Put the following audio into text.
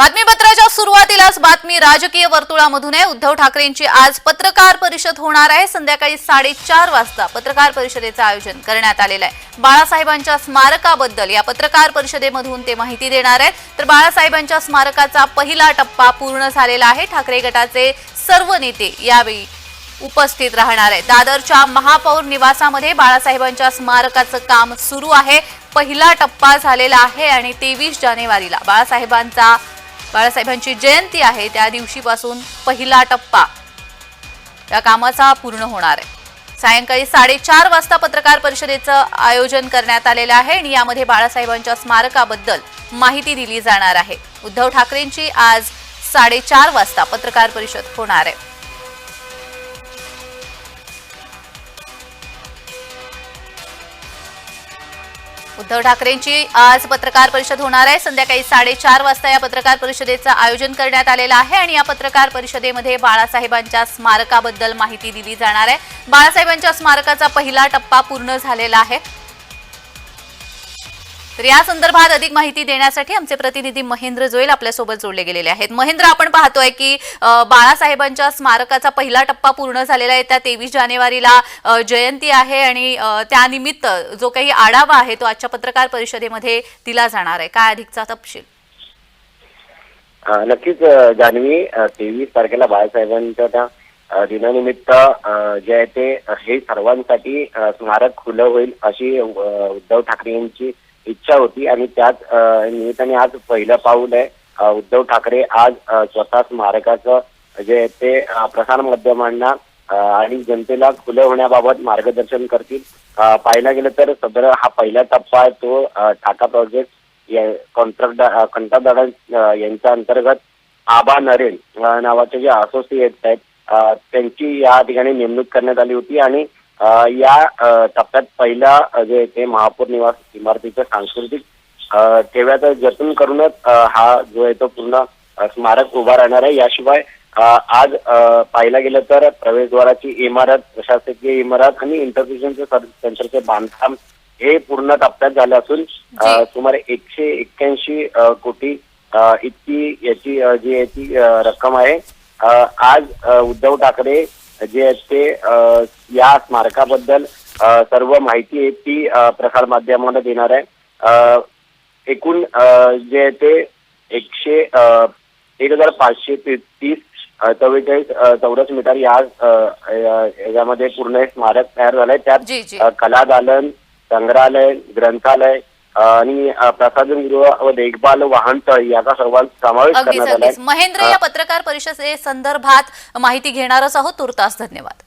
बातमीपत्राच्या सुरुवातीलाच बातमी राजकीय वर्तुळामधून आहे. उद्धव ठाकरेंची आज पत्रकार परिषद होणार आहे. संध्याकाळी साडेचार वाजता पत्रकार परिषदेचं आयोजन करण्यात आलेलं आहे. बाळासाहेबांच्या स्मारकाबद्दल या पत्रकार परिषदेमधून ते माहिती देणार आहेत. तर बाळासाहेबांच्या स्मारकाचा पहिला टप्पा पूर्ण झालेला आहे. ठाकरे गटाचे सर्व नेते यावेळी उपस्थित राहणार आहे दादरच्या महापौर निवासामध्ये बाळासाहेबांच्या स्मारकाचं काम सुरू आहे. पहिला टप्पा झालेला आहे आणि तेवीस जानेवारीला बाळासाहेबांचा बाळासाहेबांची जयंती आहे त्या दिवशीपासून पहिला टप्पा. या कामाचा पूर्ण होणार आहे. सायंकाळी साडेचार वाजता पत्रकार परिषदेचं आयोजन करण्यात आलेलं आहे आणि यामध्ये बाळासाहेबांच्या स्मारकाबद्दल माहिती दिली जाणार आहे. उद्धव ठाकरेंची आज साडेचार वाजता पत्रकार परिषद होणार आहे. उद्धव ठाकरेंची आज पत्रकार परिषद होणार आहे. संध्याकाळी साडेचार वाजता या पत्रकार परिषदेचं आयोजन करण्यात आलेलं आहे आणि या पत्रकार परिषदेमध्ये बाळासाहेबांच्या स्मारकाबद्दल माहिती दिली जाणार आहे. बाळासाहेबांच्या स्मारकाचा पहिला टप्पा पूर्ण झालेला आहे. तर या संदर्भात अधिक माहिती देण्यासाठी आमचे प्रतिनिधी महेंद्र जोईल आपल्यासोबत जोडले गेलेले आहेत. महेंद्र आपण पाहतोय की बाळासाहेबांच्या स्मारकाचा पहिला टप्पा पूर्ण झालेला आहे. त्या तेवीस जानेवारीला जयंती आहे आणि त्यानिमित्त जो काही आढावा आहे तो आजच्या पत्रकार परिषदेमध्ये दिला जाणार आहे. काय अधिकचा तपशील? नक्कीच जान्हवी तेवीस तारखेला बाळासाहेबांच्या त्या दिनानिमित्त जे आहे ते हे सर्वांसाठी स्मारक खुलं होईल अशी उद्धव ठाकरे यांची इच्छा होती आणि त्याच निमित्ताने आज पहिलं पाऊल आहे. उद्धव ठाकरे आज स्वतः स्मारकाचं जे ते प्रसार माध्यमांना आणि जनतेला खुलं होण्याबाबत मार्गदर्शन करतील. पाहायला गेलं तर सदर हा पहिला टप्पा आहे तो ठाका प्रोजेक्ट कॉन्ट्रॅक्ट कंत्राटदार यांच्या अंतर्गत आबा नरेन नावाचे जे असोसिएट आहेत त्यांची या ठिकाणी नेमणूक करण्यात आली होती. आणि या टप्प्यात पहिला जे ते महापौर निवास इमारतीचं सांस्कृतिक ठेव्याचं जतन करूनच हा जो आहे तो पूर्ण स्मारक उभा राहणार आहे याशिवाय आज पाहायला गेलं तर प्रवेशद्वाराची इमारत प्रशासकीय इमारत आणि इंटरप्रिशन सेंटरचे बांधकाम हे पूर्ण टप्प्यात झालं असून. सुमारे एकशे एक्क्याऐंशी कोटी इतकी याची जी याची अ, रक्कम आहे आज उद्धव ठाकरे जे आहेत ते या स्मारकाबद्दल सर्व माहिती आहे ती प्रसार माध्यमाला देणार आहे. एकूण जे आहे ते एकशे एक हजार पाचशे तीस चव्वेचाळीस चौरस मीटर या याच्यामध्ये पूर्ण स्मारक तयार झालंय. त्यात कला दालन संग्रहालय ग्रंथालय आणि अ, प्रसाधनगृह व देखभाल वाहनतळ याचा सर्वांचा समावेश करण्यात अगदीच. महेंद्र या पत्रकार परिषदे संदर्भात माहिती घेणारच आहोत. तुर्तास धन्यवाद.